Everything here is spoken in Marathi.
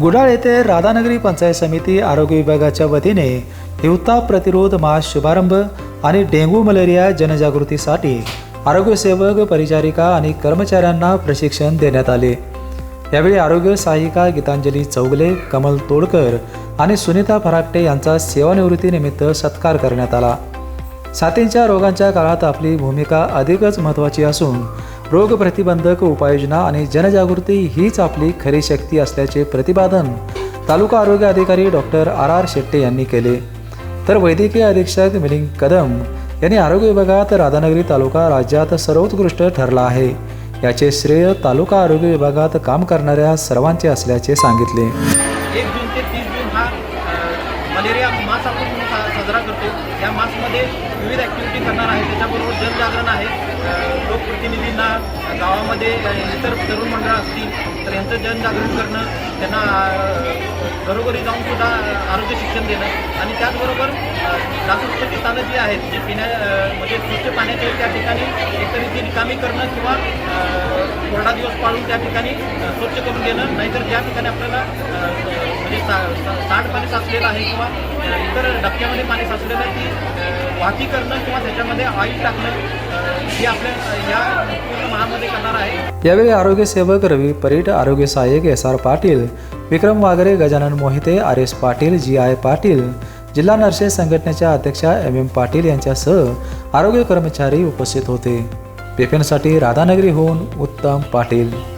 गुडाळ येथे राधानगरी पंचायत समिती आरोग्य विभागाच्या वतीने हिवताप प्रतिरोध मास शुभारंभ आणि डेंग्यू मलेरिया जनजागृतीसाठी आरोग्यसेवक परिचारिका आणि कर्मचाऱ्यांना प्रशिक्षण देण्यात आले. यावेळी आरोग्य सहाय्यिका गीतांजली चौगले कमल तोडकर आणि सुनीता फराकटे यांचा सेवानिवृत्तीनिमित्त सत्कार करण्यात आला. साथींच्या रोगांच्या काळात आपली भूमिका अधिकच महत्त्वाची असून रोगप्रतिबंधक उपाययोजना आणि जनजागृती हीच आपली खरी शक्ती असल्याचे प्रतिपादन तालुका आरोग्य अधिकारी डॉक्टर आर आर शेट्टे यांनी केले. तर वैद्यकीय अधीक्षक मिलिंग कदम यांनी आरोग्य विभागात राधानगरी तालुका राज्यात सर्वोत्कृष्ट ठरला आहे. याचे श्रेय तालुका आरोग्य विभागात काम करणाऱ्या सर्वांचे असल्याचे सांगितले. मलेरिया मास आपण म्हणून साजरा करतो. या मासमध्ये विविध ॲक्टिव्हिटी करणार आहे. त्याच्याबरोबर जनजागरण आहे. लोकप्रतिनिधींना गावामध्ये इतर तरुण मंडळ असतील तर यांचं जनजागरण करणं त्यांना घरोघरी जाऊन सुद्धा आरोग्य शिक्षण देणं आणि त्याचबरोबर अ, स्थानं जी आहेत जी पिण्या म्हणजे स्वच्छ पाण्याचे त्या ठिकाणी एकतरी ती रिकामी करणं किंवा कोरडा दिवस पाळून त्या ठिकाणी स्वच्छ करून देणं. नाहीतर ज्या ठिकाणी आपल्याला अ, म्हणजे सा सा- सांडपाणी साचलेलं आहे किंवा इतर डबक्यामध्ये पाणी साचलेलं आहे ती अ, करणं किंवा त्याच्यामध्ये ऑइल टाकणं हे आपल्या या पूर्ण महामध्ये करणार आहे. यावेळी आरोग्य सेवक रवी परीट आरोग्य सहाय्यक S R Patil Vikram Wagre Gajanan Mohite R S Patil G I Patil जिल्हा नर्सेस संघटनेच्या अध्यक्षा एम एम पाटील यांच्यासह आरोग्य कर्मचारी उपस्थित होते. पेपनसाठी राधानगरीहून उत्तम पाटील.